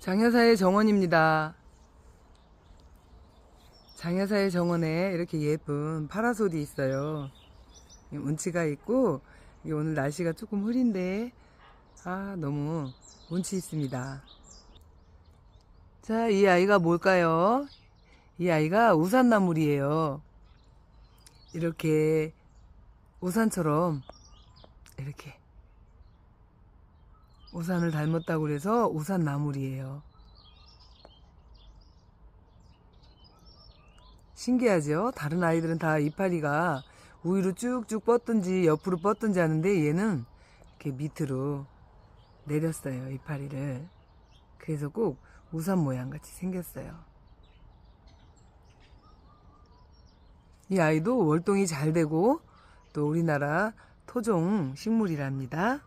장여사의 정원입니다. 장여사의 정원에 이렇게 예쁜 파라솔이 있어요. 운치가 있고 오늘 날씨가 조금 흐린데 아 너무 운치 있습니다. 자, 이 아이가 뭘까요? 이 아이가 우산나물이에요. 이렇게 우산처럼 이렇게 우산을 닮았다고 그래서 우산나물이에요. 신기하죠? 다른 아이들은 다 이파리가 위로 쭉쭉 뻗든지 옆으로 뻗든지 하는데 얘는 이렇게 밑으로 내렸어요, 이파리를. 그래서 꼭 우산 모양 같이 생겼어요. 이 아이도 월동이 잘 되고 또 우리나라 토종 식물이랍니다.